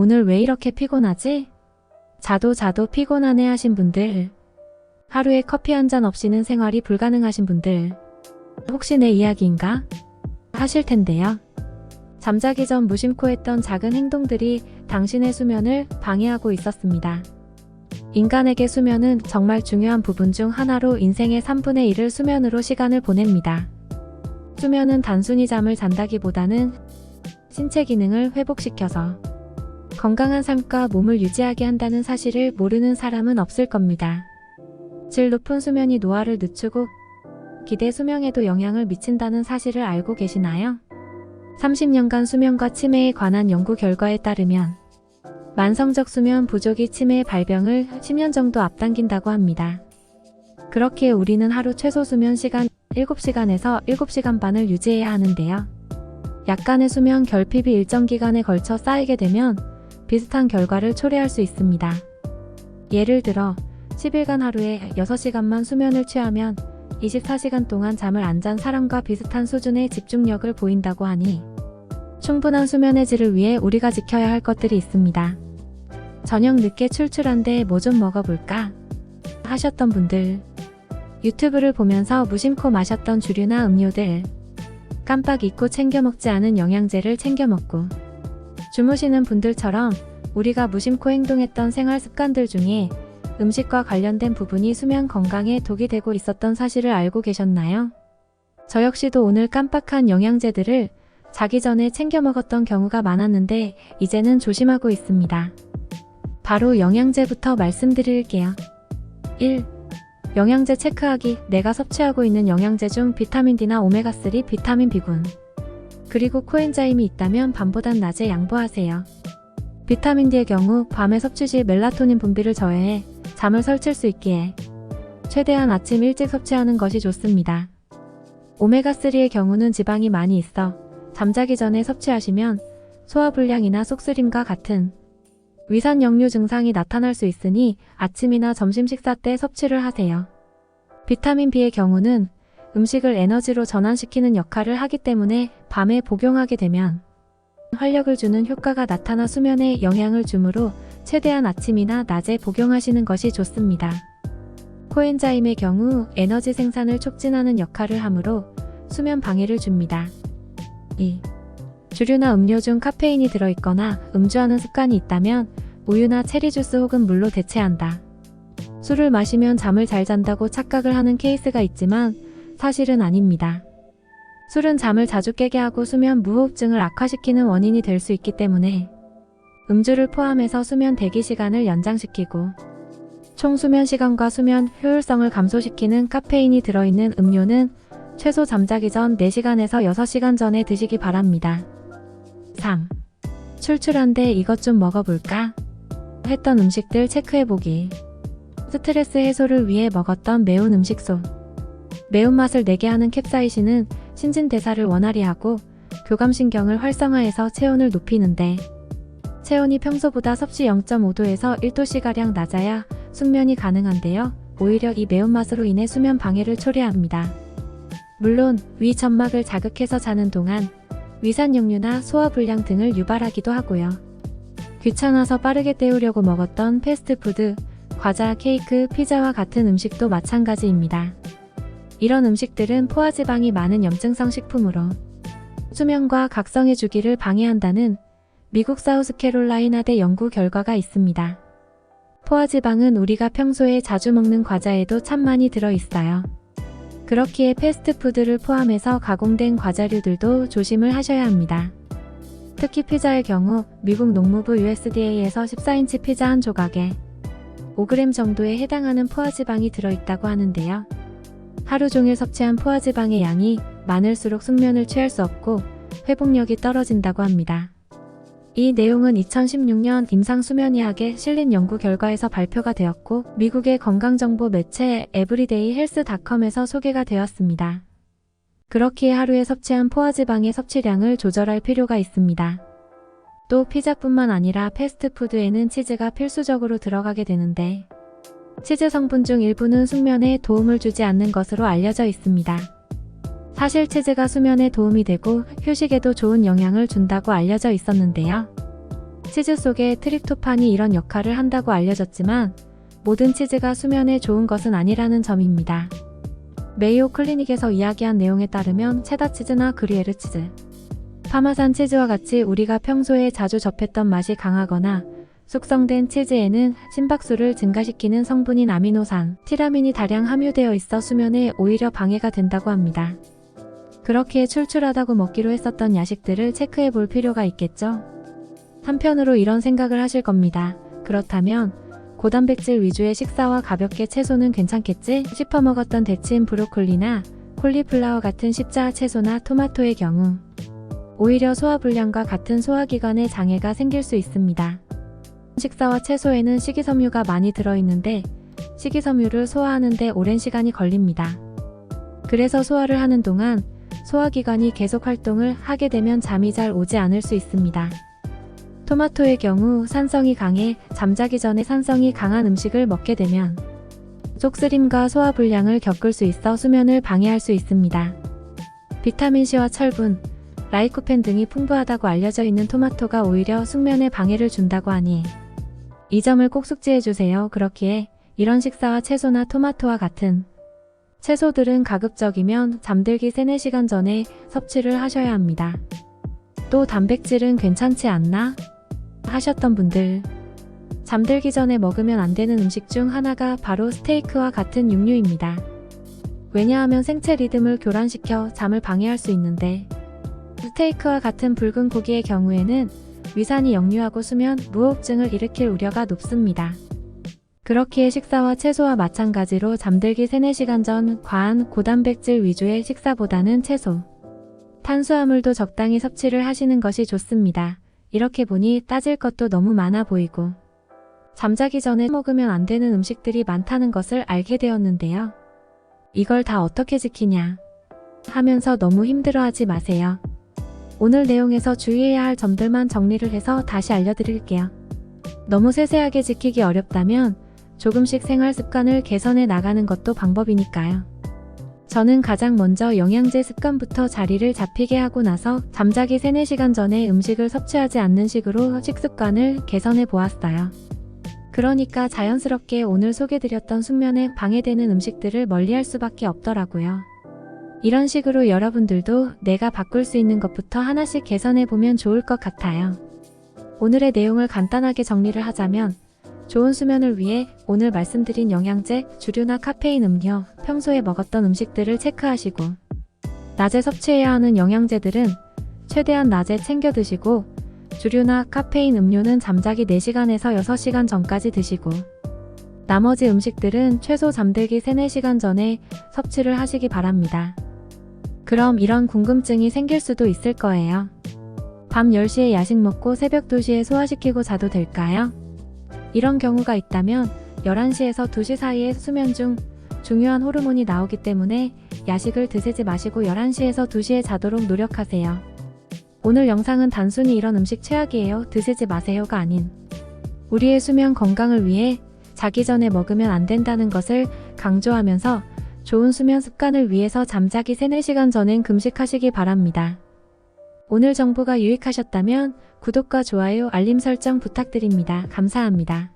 오늘 왜 이렇게 피곤하지? 자도 자도 피곤하네 하신 분들, 하루에 커피 한 잔 없이는 생활이 불가능하신 분들, 혹시 내 이야기인가? 하실 텐데요. 잠자기 전 무심코 했던 작은 행동들이 당신의 수면을 방해하고 있었습니다. 인간에게 수면은 정말 중요한 부분 중 하나로 인생의 3분의 1을 수면으로 시간을 보냅니다. 수면은 단순히 잠을 잔다기보다는 신체 기능을 회복시켜서 건강한 삶과 몸을 유지하게 한다는 사실을 모르는 사람은 없을 겁니다. 질 높은 수면이 노화를 늦추고 기대 수명에도 영향을 미친다는 사실을 알고 계시나요? 30년간 수면과 치매에 관한 연구 결과에 따르면 만성적 수면 부족이 치매의 발병을 10년 정도 앞당긴다고 합니다. 그렇기에 우리는 하루 최소 수면 시간 7시간에서 7시간 반을 유지해야 하는데요. 약간의 수면 결핍이 일정 기간에 걸쳐 쌓이게 되면 비슷한 결과를 초래할 수 있습니다. 예를 들어 10일간 하루에 6시간만 수면을 취하면 24시간 동안 잠을 안 잔 사람과 비슷한 수준의 집중력을 보인다고 하니 충분한 수면의 질을 위해 우리가 지켜야 할 것들이 있습니다. 저녁 늦게 출출한데 뭐 좀 먹어볼까? 하셨던 분들 유튜브를 보면서 무심코 마셨던 주류나 음료들 깜빡 잊고 챙겨 먹지 않은 영양제를 챙겨 먹고 주무시는 분들처럼 우리가 무심코 행동했던 생활 습관들 중에 음식과 관련된 부분이 수면 건강에 독이 되고 있었던 사실을 알고 계셨나요? 저 역시도 오늘 깜빡한 영양제들을 자기 전에 챙겨 먹었던 경우가 많았는데 이제는 조심하고 있습니다. 바로 영양제부터 말씀드릴게요. 1. 영양제 체크하기. 내가 섭취하고 있는 영양제 중 비타민 D나 오메가3, 비타민 B군. 그리고 코엔자임이 있다면 밤보단 낮에 양보하세요. 비타민 D의 경우 밤에 섭취 시 멜라토닌 분비를 저해해 잠을 설칠 수 있기에 최대한 아침 일찍 섭취하는 것이 좋습니다. 오메가3의 경우는 지방이 많이 있어 잠자기 전에 섭취하시면 소화불량이나 속쓰림과 같은 위산 역류 증상이 나타날 수 있으니 아침이나 점심 식사 때 섭취를 하세요. 비타민 B의 경우는 음식을 에너지로 전환시키는 역할을 하기 때문에 밤에 복용하게 되면 활력을 주는 효과가 나타나 수면에 영향을 주므로 최대한 아침이나 낮에 복용하시는 것이 좋습니다. 코엔자임의 경우 에너지 생산을 촉진하는 역할을 하므로 수면 방해를 줍니다. 2. 주류나 음료 중 카페인이 들어있거나 음주하는 습관이 있다면 우유나 체리 주스 혹은 물로 대체한다. 술을 마시면 잠을 잘 잔다고 착각을 하는 케이스가 있지만 사실은 아닙니다. 술은 잠을 자주 깨게 하고 수면 무호흡증을 악화시키는 원인이 될 수 있기 때문에 음주를 포함해서 수면 대기 시간을 연장시키고 총 수면 시간과 수면 효율성을 감소시키는 카페인이 들어있는 음료는 최소 잠자기 전 4시간에서 6시간 전에 드시기 바랍니다. 3. 출출한데 이것 좀 먹어볼까? 했던 음식들 체크해보기. 스트레스 해소를 위해 먹었던 매운 음식 소. 매운맛을 내게 하는 캡사이신은 신진대사를 원활히 하고 교감신경을 활성화해서 체온을 높이는데 체온이 평소보다 섭씨 0.5도에서 1도씨가량 낮아야 숙면이 가능한데요. 오히려 이 매운맛으로 인해 수면 방해를 초래합니다. 물론 위 점막을 자극해서 자는 동안 위산역류나 소화불량 등을 유발하기도 하고요. 귀찮아서 빠르게 때우려고 먹었던 패스트푸드, 과자, 케이크, 피자와 같은 음식도 마찬가지입니다. 이런 음식들은 포화지방이 많은 염증성 식품으로 수면과 각성의 주기를 방해한다는 미국 사우스캐롤라이나대 연구 결과가 있습니다. 포화지방은 우리가 평소에 자주 먹는 과자에도 참 많이 들어 있어요. 그렇기에 패스트푸드를 포함해서 가공된 과자류들도 조심을 하셔야 합니다. 특히 피자의 경우 미국 농무부 USDA에서 14인치 피자 한 조각에 5g 정도에 해당하는 포화지방이 들어있다고 하는데요. 하루 종일 섭취한 포화지방의 양이 많을수록 숙면을 취할 수 없고 회복력이 떨어진다고 합니다. 이 내용은 2016년 임상수면의학에 실린 연구 결과에서 발표가 되었고 미국의 건강정보 매체 에브리데이 헬스닷컴에서 소개가 되었습니다. 그렇기에 하루에 섭취한 포화지방의 섭취량을 조절할 필요가 있습니다. 또 피자뿐만 아니라 패스트푸드에는 치즈가 필수적으로 들어가게 되는데 치즈 성분 중 일부는 숙면에 도움을 주지 않는 것으로 알려져 있습니다. 사실 치즈가 수면에 도움이 되고 휴식에도 좋은 영향을 준다고 알려져 있었는데요. 치즈 속에 트립토판이 이런 역할을 한다고 알려졌지만 모든 치즈가 수면에 좋은 것은 아니라는 점입니다. 메이오 클리닉에서 이야기한 내용에 따르면 체다 치즈나 그리에르 치즈, 파마산 치즈와 같이 우리가 평소에 자주 접했던 맛이 강하거나 숙성된 치즈에는 심박수를 증가시키는 성분인 아미노산, 티라민이 다량 함유되어 있어 수면에 오히려 방해가 된다고 합니다. 그렇게 출출하다고 먹기로 했었던 야식들을 체크해 볼 필요가 있겠죠? 한편으로 이런 생각을 하실 겁니다. 그렇다면 고단백질 위주의 식사와 가볍게 채소는 괜찮겠지? 씹어 먹었던 데친 브로콜리나 콜리플라워 같은 십자화 채소나 토마토의 경우 오히려 소화불량과 같은 소화기관에 장애가 생길 수 있습니다. 식사와 채소에는 식이섬유가 많이 들어있는데 식이섬유를 소화하는데 오랜 시간이 걸립니다. 그래서 소화를 하는 동안 소화기관이 계속 활동을 하게 되면 잠이 잘 오지 않을 수 있습니다. 토마토의 경우 산성이 강해 잠자기 전에 산성이 강한 음식을 먹게 되면 속쓰림과 소화불량을 겪을 수 있어 수면을 방해할 수 있습니다. 비타민C와 철분, 라이코펜 등이 풍부하다고 알려져 있는 토마토가 오히려 숙면에 방해를 준다고 하니 이 점을 꼭 숙지해 주세요. 그렇기에 이런 식사와 채소나 토마토와 같은 채소들은 가급적이면 잠들기 3, 4시간 전에 섭취를 하셔야 합니다. 또 단백질은 괜찮지 않나? 하셨던 분들. 잠들기 전에 먹으면 안 되는 음식 중 하나가 바로 스테이크와 같은 육류입니다. 왜냐하면 생체 리듬을 교란시켜 잠을 방해할 수 있는데 스테이크와 같은 붉은 고기의 경우에는 위산이 역류하고 수면 무호흡증을 일으킬 우려가 높습니다. 그렇기에 식사와 채소와 마찬가지로 잠들기 3, 4시간 전 과한 고단백질 위주의 식사보다는 채소, 탄수화물도 적당히 섭취를 하시는 것이 좋습니다. 이렇게 보니 따질 것도 너무 많아 보이고 잠자기 전에 먹으면 안 되는 음식들이 많다는 것을 알게 되었는데요. 이걸 다 어떻게 지키냐 하면서 너무 힘들어하지 마세요. 오늘 내용에서 주의해야 할 점들만 정리를 해서 다시 알려드릴게요. 너무 세세하게 지키기 어렵다면 조금씩 생활 습관을 개선해 나가는 것도 방법이니까요. 저는 가장 먼저 영양제 습관부터 자리를 잡히게 하고 나서 잠자기 3, 4시간 전에 음식을 섭취하지 않는 식으로 식습관을 개선해 보았어요. 그러니까 자연스럽게 오늘 소개드렸던 숙면에 방해되는 음식들을 멀리할 수밖에 없더라고요. 이런 식으로 여러분들도 내가 바꿀 수 있는 것부터 하나씩 개선해 보면 좋을 것 같아요. 오늘의 내용을 간단하게 정리를 하자면 좋은 수면을 위해 오늘 말씀드린 영양제, 주류나 카페인 음료, 평소에 먹었던 음식들을 체크하시고 낮에 섭취해야 하는 영양제들은 최대한 낮에 챙겨 드시고 주류나 카페인 음료는 잠자기 4시간에서 6시간 전까지 드시고 나머지 음식들은 최소 잠들기 3, 4시간 전에 섭취를 하시기 바랍니다. 그럼 이런 궁금증이 생길 수도 있을 거예요. 밤 10시에 야식 먹고 새벽 2시에 소화시키고 자도 될까요? 이런 경우가 있다면 11시에서 2시 사이에 수면 중 중요한 호르몬이 나오기 때문에 야식을 드시지 마시고 11시에서 2시에 자도록 노력하세요. 오늘 영상은 단순히 이런 음식 최악이에요. 드시지 마세요가 아닌 우리의 수면 건강을 위해 자기 전에 먹으면 안 된다는 것을 강조하면서 좋은 수면 습관을 위해서 잠자기 3, 4시간 전엔 금식하시기 바랍니다. 오늘 정보가 유익하셨다면 구독과 좋아요, 알림 설정 부탁드립니다. 감사합니다.